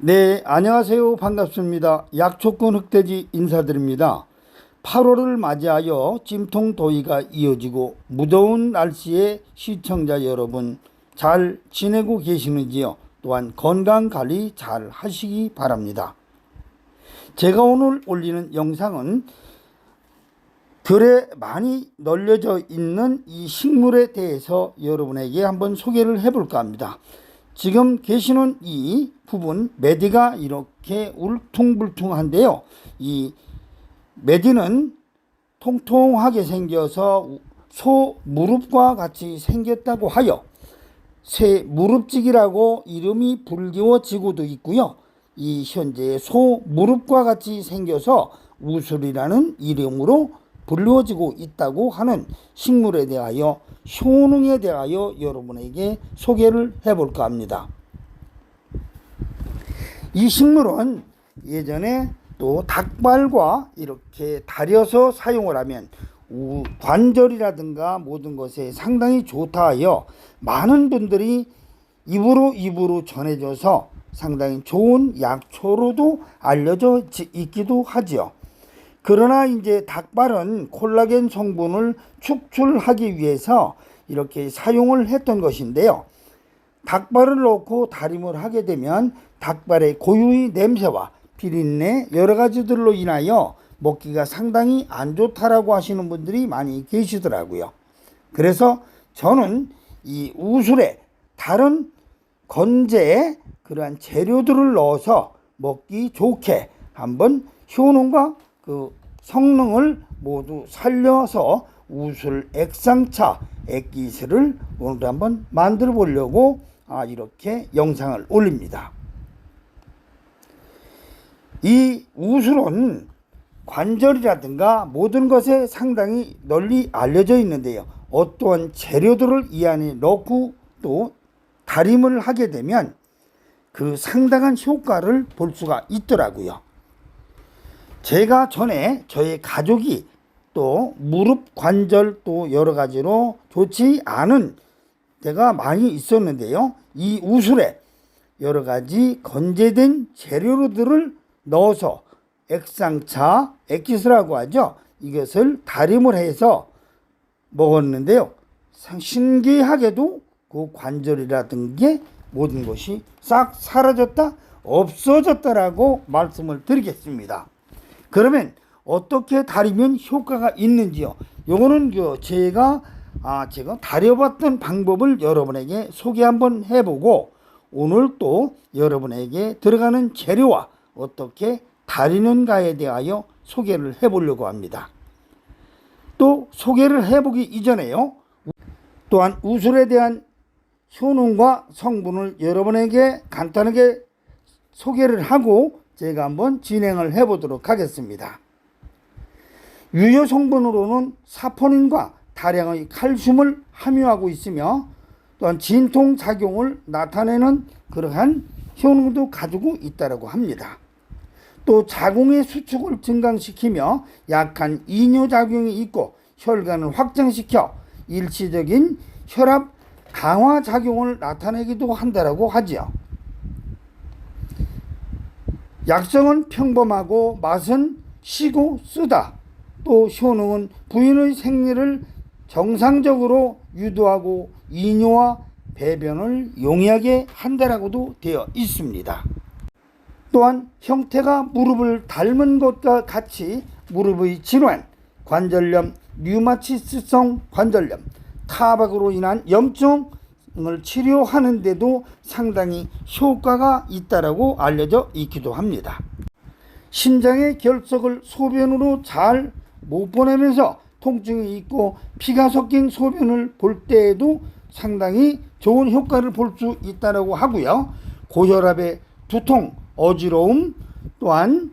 네, 안녕하세요. 반갑습니다. 약초권 흑돼지 인사드립니다. 8월을 맞이하여 찜통 더위가 이어지고 무더운 날씨에 시청자 여러분 잘 지내고 계시는지요? 또한 건강 관리 잘 하시기 바랍니다. 제가 오늘 올리는 영상은 들에 많이 널려져 있는 이 식물에 대해서 여러분에게 한번 소개를 해볼까 합니다. 지금 계시는 이 부분 메디가 이렇게 울퉁불퉁한데요. 이 메디는 통통하게 생겨서 소 무릎과 같이 생겼다고 하여 새 무릎지기라고 이름이 불리워지고도 있고요. 이 현재 소 무릎과 같이 생겨서 우술이라는 이름으로 불리워지고 있다고 하는 식물에 대하여 효능에 대하여 여러분에게 소개를 해볼까 합니다. 이 식물은 예전에 또 닭발과 이렇게 다려서 사용을 하면 우- 관절이라든가 모든 것에 상당히 좋다 하여 많은 분들이 입으로 입으로 전해져서 상당히 좋은 약초로도 알려져 지- 있기도 하지요. 그러나 이제 닭발은 콜라겐 성분을 축출하기 위해서 이렇게 사용을 했던 것인데요. 닭발을 넣고 다림을 하게 되면 닭발의 고유의 냄새와 비린내 여러 가지들로 인하여 먹기가 상당히 안 좋다라고 하시는 분들이 많이 계시더라고요. 그래서 저는 이 우술에 다른 건재의 그러한 재료들을 넣어서 먹기 좋게 한번 효능과 그 성능을 모두 살려서 우술 액상차 액기스를 오늘 한번 만들어 보려고 아, 이렇게 영상을 올립니다. 이 우술은 관절이라든가 모든 것에 상당히 널리 알려져 있는데요. 어떠한 재료들을 이 안에 넣고 또 다림을 하게 되면 그 상당한 효과를 볼 수가 있더라고요. 제가 전에 저의 가족이 또 무릎 관절 또 여러 가지로 좋지 않은 때가 많이 있었는데요. 이 우술에 여러 가지 건재된 재료들을 넣어서 액상차, 액기스라고 하죠. 이것을 다림을 해서 먹었는데요. 상- 신기하게도 그 관절이라든지 모든 것이 싹 사라졌다, 없어졌다라고 말씀을 드리겠습니다. 그러면 어떻게 다리면 효과가 있는지요? 요거는 그 제가 아 제가 다려봤던 방법을 여러분에게 소개 한번 해보고 오늘 또 여러분에게 들어가는 재료와 어떻게 다리는가에 대하여 소개를 해보려고 합니다. 또 소개를 해보기 이전에요. 또한 우술에 대한 효능과 성분을 여러분에게 간단하게 소개를 하고 제가 한번 진행을 해 보도록 하겠습니다. 유효 성분으로는 사포닌과 다량의 칼슘을 함유하고 있으며 또한 진통 작용을 나타내는 그러한 효능도 가지고 있다고 합니다. 또 자궁의 수축을 증강시키며 약한 이뇨 작용이 있고 혈관을 확장시켜 일시적인 혈압 강화 작용을 나타내기도 한다고 하지요. 약성은 평범하고 맛은 시고 쓰다. 또 효능은 부인의 생리를 정상적으로 유도하고 이뇨와 배변을 용이하게 한다라고도 되어 있습니다. 또한 형태가 무릎을 닮은 것과 같이 무릎의 질환, 관절염, 류마티스성 관절염, 타박으로 인한 염증 을 치료하는데도 상당히 효과가 있다라고 알려져 있기도 합니다. 신장의 결석을 소변으로 잘 못 보내면서 통증이 있고 피가 섞인 소변을 볼 때에도 상당히 좋은 효과를 볼 수 있다고 하고요. 고혈압의 두통, 어지러움 또한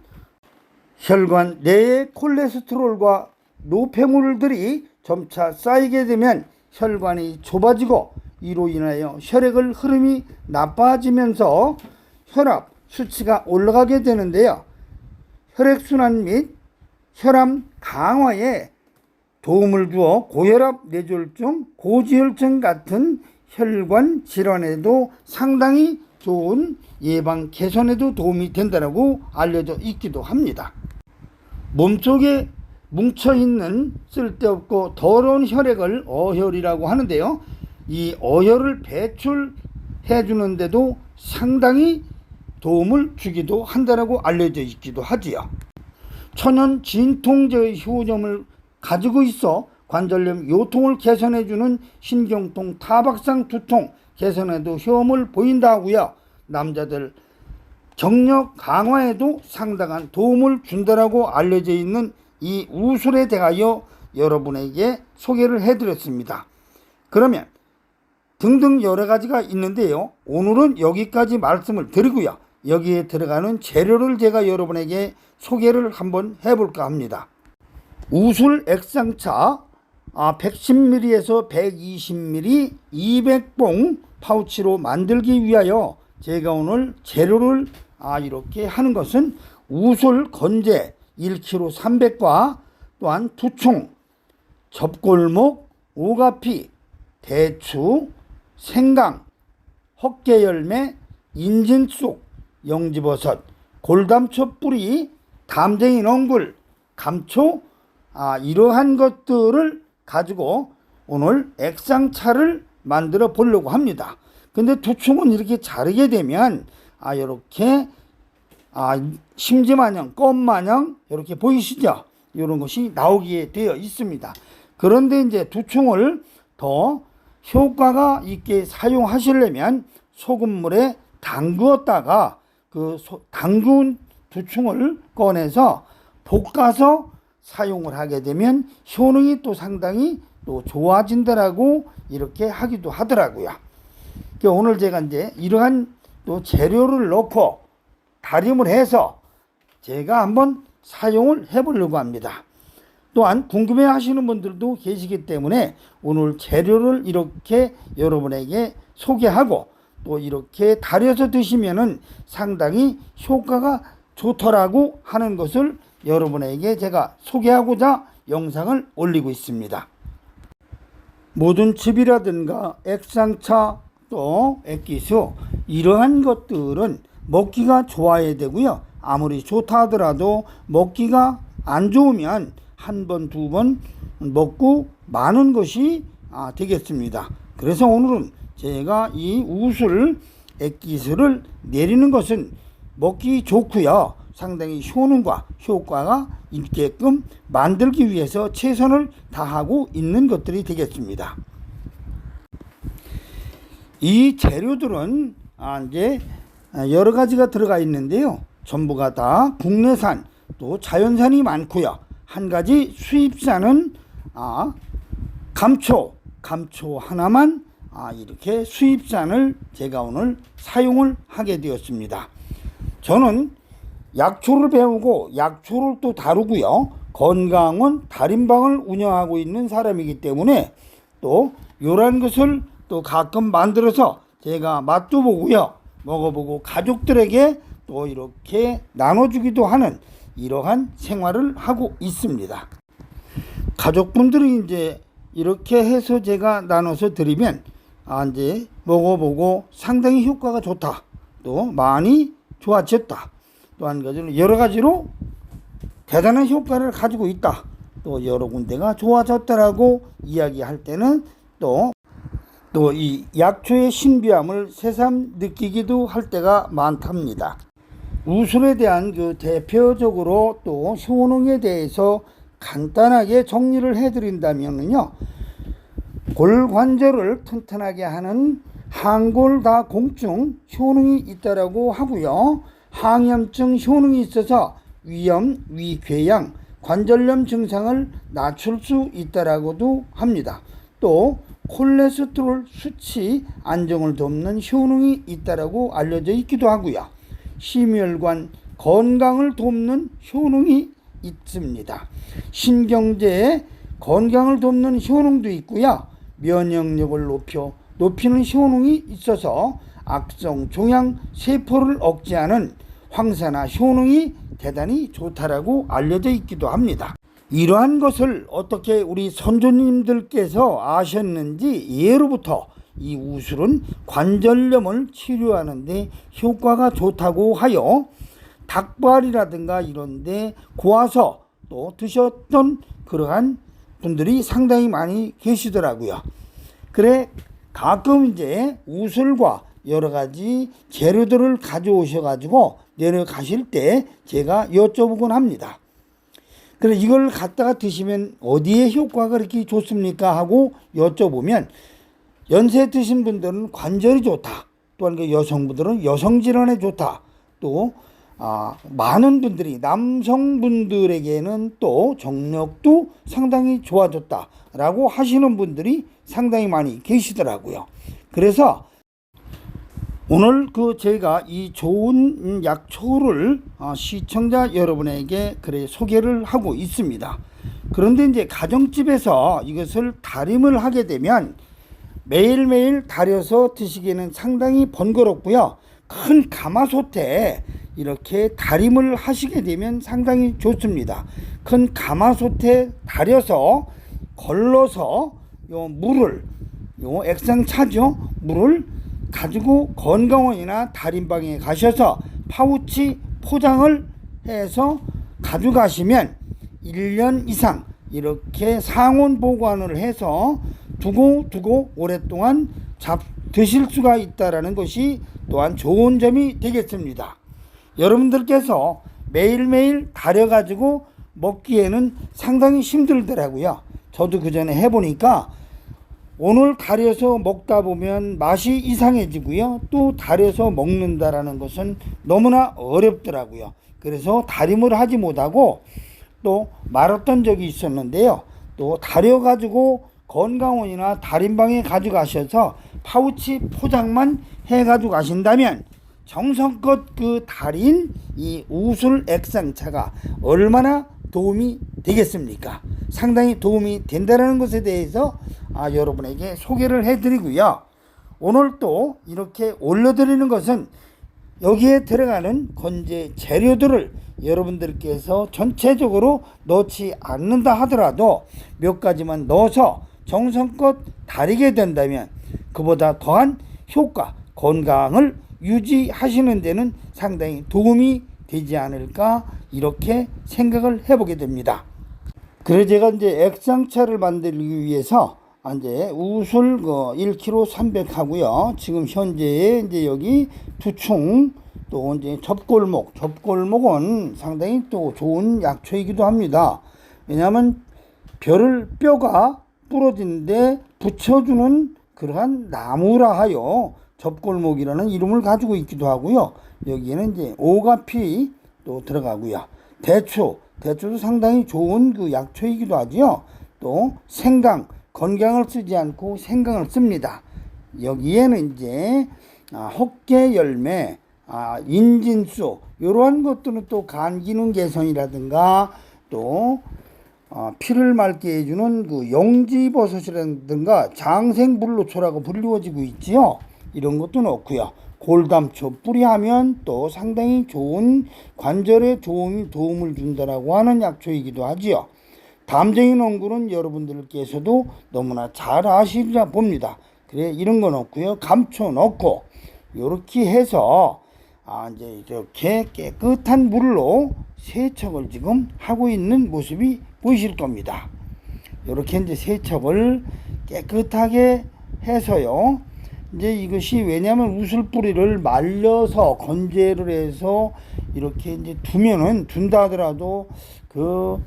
혈관 내의 콜레스테롤과 노폐물들이 점차 쌓이게 되면 혈관이 좁아지고 이로 인하여 혈액을 흐름이 나빠지면서 혈압 수치가 올라가게 되는데요. 혈액순환 및 혈압 강화에 도움을 주어 고혈압, 뇌졸중, 고지혈증 같은 혈관 질환에도 상당히 좋은 예방 개선에도 도움이 된다고 알려져 있기도 합니다. 몸속에 뭉쳐 있는 쓸데없고 더러운 혈액을 어혈이라고 하는데요. 이 어혈을 배출해 주는데도 상당히 도움을 주기도 한다라고 알려져 있기도 하지요. 천연 진통제의 효점을 가지고 있어 관절염 요통을 개선해 주는 신경통, 타박상 두통 개선에도 효험을 보인다 하고요. 남자들 정력 강화에도 상당한 도움을 준다라고 알려져 있는 이 우술에 대하여 여러분에게 소개를 해드렸습니다. 그러면 등등 여러 가지가 있는데요. 오늘은 여기까지 말씀을 드리고요. 여기에 들어가는 재료를 제가 여러분에게 소개를 한번 해볼까 합니다. 우술 액상차 아, 110ml에서 120ml 200봉 파우치로 만들기 위하여 제가 오늘 재료를 아, 이렇게 하는 것은 우술 건재 1kg 300과 또한 두총, 접골목, 오가피, 대추, 생강, 헛개열매, 인진쑥, 영지버섯, 골담초 뿌리, 담쟁이 넝굴, 감초 아, 이러한 것들을 가지고 오늘 액상차를 만들어 보려고 합니다. 근데 두총은 이렇게 자르게 되면 아 이렇게 아 심지마냥 껌마냥 이렇게 보이시죠? 이런 것이 나오게 되어 있습니다. 그런데 이제 두총을 더 효과가 있게 사용하시려면 소금물에 담그었다가 그 소- 담근 두총을 꺼내서 볶아서 사용을 하게 되면 효능이 또 상당히 또 좋아진다라고 이렇게 하기도 하더라고요. 그러니까 오늘 제가 이제 이러한 또 재료를 넣고 다림을 해서 제가 한번 사용을 해보려고 합니다. 또한 궁금해 하시는 분들도 계시기 때문에 오늘 재료를 이렇게 여러분에게 소개하고 또 이렇게 다려서 드시면은 상당히 효과가 좋더라고 하는 것을 여러분에게 제가 소개하고자 영상을 올리고 있습니다. 모든 즙이라든가 액상차 또 액기수 이러한 것들은 먹기가 좋아야 되고요. 아무리 좋다 하더라도 먹기가 안 좋으면 한 번, 두 번 먹고 마는 것이 아, 되겠습니다. 그래서 오늘은 제가 이 우술 액기스를 내리는 것은 먹기 좋고요. 상당히 효능과 효과가 있게끔 만들기 위해서 최선을 다하고 있는 것들이 되겠습니다. 이 재료들은 아, 이제 여러 가지가 들어가 있는데요. 전부가 다 국내산 또 자연산이 많고요. 한 가지 수입산은 아, 감초, 감초 하나만 아, 이렇게 수입산을 제가 오늘 사용을 하게 되었습니다. 저는 약초를 배우고 약초를 또 다루고요. 건강은 달인방을 운영하고 있는 사람이기 때문에 또 이런 것을 또 가끔 만들어서 제가 맛도 보고요. 먹어보고 가족들에게 또 이렇게 나눠주기도 하는 이러한 생활을 하고 있습니다. 가족분들이 이제 이렇게 해서 제가 나눠서 드리면 아 이제 먹어보고 상당히 효과가 좋다. 또 많이 좋아졌다. 또 한 가지는 여러 가지로 대단한 효과를 가지고 있다. 또 여러 군데가 좋아졌다라고 이야기할 때는 또 또 이 약초의 신비함을 새삼 느끼기도 할 때가 많답니다. 우술에 대한 그 대표적으로 또 효능에 대해서 간단하게 정리를 해드린다면요. 골관절을 튼튼하게 하는 항골다공증 효능이 있다라고 하고요. 항염증 효능이 있어서 위염, 위궤양, 관절염 증상을 낮출 수 있다라고도 합니다. 또 콜레스테롤 수치 안정을 돕는 효능이 있다라고 알려져 있기도 하고요. 심혈관 건강을 돕는 효능이 있습니다. 신경제의 건강을 돕는 효능도 있고요. 면역력을 높여 높이는 효능이 있어서 악성 종양 세포를 억제하는 황산화 효능이 대단히 좋다라고 알려져 있기도 합니다. 이러한 것을 어떻게 우리 선조님들께서 아셨는지 예로부터 이 우술은 관절염을 치료하는데 효과가 좋다고 하여 닭발이라든가 이런데 고아서 또 드셨던 그러한 분들이 상당히 많이 계시더라고요. 그래 가끔 이제 우술과 여러 가지 재료들을 가져오셔 가지고 내려가실 때 제가 여쭤보곤 합니다. 그래 이걸 갖다가 드시면 어디에 효과가 그렇게 좋습니까 하고 여쭤보면 연세 드신 분들은 관절이 좋다. 또한 그 여성분들은 여성 질환에 좋다. 또 아, 많은 분들이 남성분들에게는 또 정력도 상당히 좋아졌다라고 하시는 분들이 상당히 많이 계시더라고요. 그래서 오늘 그 제가 이 좋은 약초를 아, 시청자 여러분에게 그래 소개를 하고 있습니다. 그런데 이제 가정집에서 이것을 다림을 하게 되면 매일매일 다려서 드시기에는 상당히 번거롭고요. 큰 가마솥에 이렇게 다림을 하시게 되면 상당히 좋습니다. 큰 가마솥에 다려서 걸러서 요 물을 요 액상차죠 물을 가지고 건강원이나 다림방에 가셔서 파우치 포장을 해서 가져가시면 1년 이상 이렇게 상온 보관을 해서 두고 두고 오랫동안 잡 드실 수가 있다라는 것이 또한 좋은 점이 되겠습니다. 여러분들께서 매일매일 다려가지고 먹기에는 상당히 힘들더라고요. 저도 그 전에 해보니까 오늘 다려서 먹다 보면 맛이 이상해지고요. 또 다려서 먹는다라는 것은 너무나 어렵더라고요. 그래서 다림을 하지 못하고 또 말았던 적이 있었는데요. 또 다려가지고 건강원이나 다림방에 가져가셔서 파우치 포장만 해가지고 가신다면 정성껏 그 달인 이 우술 액상차가 얼마나 도움이 되겠습니까? 상당히 도움이 된다는 것에 대해서 아, 여러분에게 소개를 해드리고요. 오늘 또 이렇게 올려드리는 것은 여기에 들어가는 건재 재료들을 여러분들께서 전체적으로 넣지 않는다 하더라도 몇 가지만 넣어서 정성껏 다리게 된다면 그보다 더한 효과, 건강을 유지하시는 데는 상당히 도움이 되지 않을까 이렇게 생각을 해보게 됩니다. 그래 제가 이제 액상차를 만들기 위해서 이제 우술 그 1kg 300 하고요. 지금 현재 이제 여기 두충 또 이제 접골목, 접골목은 상당히 또 좋은 약초이기도 합니다. 왜냐하면 벼를 뼈가 부러진데 붙여주는 그러한 나무라 하여 접골목이라는 이름을 가지고 있기도 하고요. 여기에는 이제 오가피 또 들어가고요. 대추, 대추도 상당히 좋은 그 약초이기도 하지요. 또 생강, 건강을 쓰지 않고 생강을 씁니다. 여기에는 이제 아, 헛개 열매, 아, 인진수 이러한 것들은 또 간 기능 개선이라든가 또 어, 피를 맑게 해주는 그 용지버섯이라든가 장생불로초라고 불리워지고 있지요. 이런 것도 넣고요. 골담초 뿌리하면 또 상당히 좋은 관절에 도움이 도움을 준다라고 하는 약초이기도 하지요. 담쟁이 농구는 여러분들께서도 너무나 잘 아시리라 봅니다. 그래 이런 거 넣고요. 감초 넣고 이렇게 해서 아 이제 이렇게 깨끗한 물로 세척을 지금 하고 있는 모습이 보이실 겁니다. 이렇게 이제 세척을 깨끗하게 해서요. 이제 이것이 왜냐하면 우슬 뿌리를 말려서 건재를 해서 이렇게 이제 두면은 둔다 하더라도 그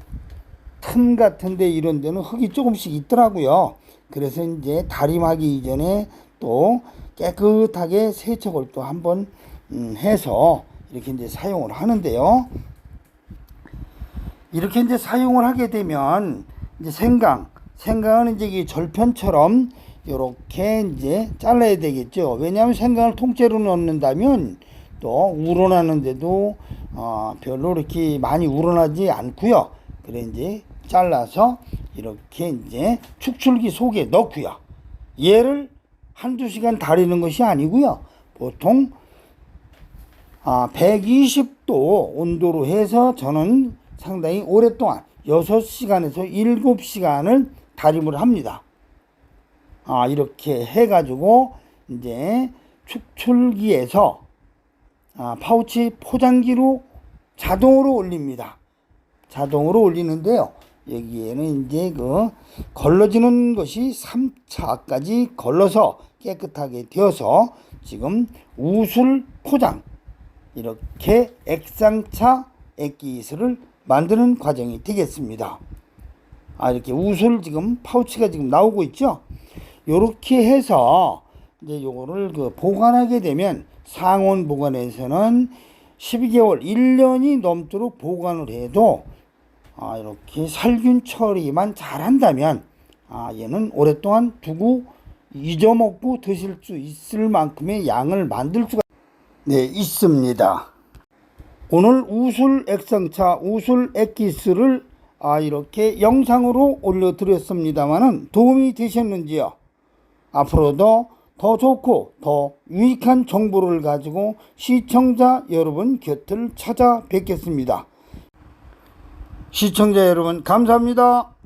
틈 같은데 이런 데는 흙이 조금씩 있더라고요. 그래서 이제 다림하기 이전에 또 깨끗하게 세척을 또 한번 음, 해서 이렇게 이제 사용을 하는데요. 이렇게 이제 사용을 하게 되면 이제 생강, 생강은 이제 이 절편처럼 이렇게 이제 잘라야 되겠죠. 왜냐하면 생강을 통째로 넣는다면 또 우러나는데도 어, 별로 이렇게 많이 우러나지 않고요. 그래 이제 잘라서 이렇게 이제 축출기 속에 넣고요. 얘를 한두 시간 다리는 것이 아니고요. 보통 아, 120도 온도로 해서 저는 상당히 오랫동안 6시간에서 7시간을 다림을 합니다. 아, 이렇게 해가지고 이제 축출기에서 아, 파우치 포장기로 자동으로 올립니다. 자동으로 올리는데요. 여기에는 이제 그 걸러지는 것이 3차까지 걸러서 깨끗하게 되어서 지금 우술 포장 이렇게 액상차 액기스를 만드는 과정이 되겠습니다. 아 이렇게 우술 지금 파우치가 지금 나오고 있죠. 요렇게 해서 이제 요거를 그 보관하게 되면 상온 보관에서는 12개월, 1년이 넘도록 보관을 해도 아, 이렇게 살균 처리만 잘 한다면 아, 얘는 오랫동안 두고 잊어먹고 드실 수 있을 만큼의 양을 만들 수가 네, 있습니다. 오늘 우술 액상차 우술 액기스를 아, 이렇게 영상으로 올려드렸습니다만은 도움이 되셨는지요? 앞으로도 더 좋고 더 유익한 정보를 가지고 시청자 여러분 곁을 찾아뵙겠습니다. 시청자 여러분 감사합니다.